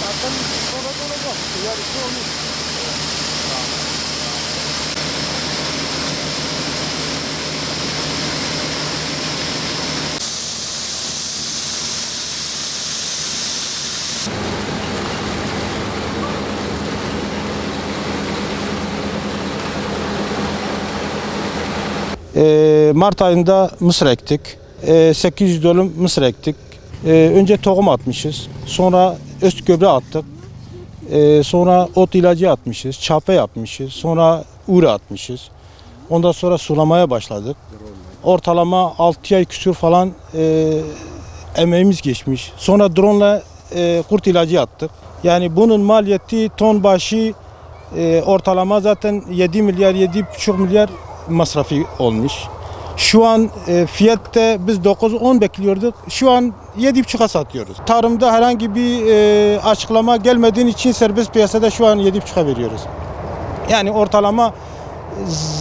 zaten sonra da olacak. Yarısı. Ee, Mart ayında mısır ektik. Ee, 800 dönüm mısır ektik. Ee, önce tohum atmışız. Sonra öz gübre attık. Ee, sonra ot ilacı atmışız. Çape yapmışız. Sonra ure atmışız. Ondan sonra sulamaya başladık. Ortalama 6 ay küsur falan e, emeğimiz geçmiş. Sonra drone ile e, kurt ilacı attık. Yani bunun maliyeti ton başı e, ortalama zaten 7 milyar 7,5 milyar masrafı olmuş. Şu an e, fiyatta biz 9-10 bekliyorduk. Şu an 7,5'a satıyoruz. Tarımda herhangi bir e, açıklama gelmediğin için serbest piyasada şu an 7,5'a veriyoruz. Yani ortalama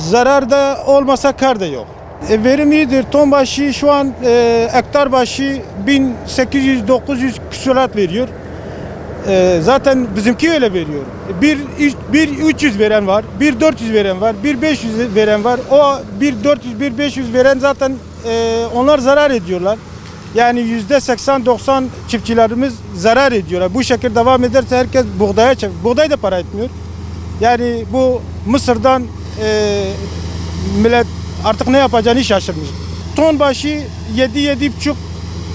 zarar da olmasa kar da yok. E, verim iyidir. Ton başı şu an e, hektar başı 1800-900 küsurat veriyor. E, zaten bizimki öyle veriyor. Bir, üç- bir 300 veren var, bir 400 veren var, bir 500 veren var. O bir 400, bir 500 veren zaten e, onlar zarar ediyorlar. Yani yüzde 80-90 çiftçilerimiz zarar ediyorlar. Bu şekilde devam ederse herkes buğdaya çevir. Buğday da para etmiyor. Yani bu Mısır'dan e, millet artık ne yapacağını şaşırmış. Ton başı 7-7,5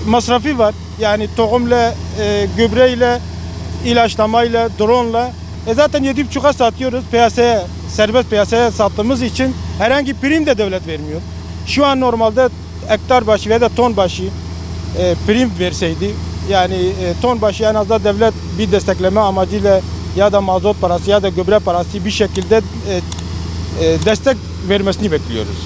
masrafı var. Yani tohumla, e, gübreyle, ilaçlamayla, drone'la. E zaten 7,5'a satıyoruz piyasaya, serbest piyasaya sattığımız için herhangi prim de devlet vermiyor. Şu an normalde hektar başı veya da ton başı e, prim verseydi yani e, ton başı en azından devlet bir destekleme amacıyla ya da mazot parası ya da gübre parası bir şekilde e, e, destek vermesini bekliyoruz.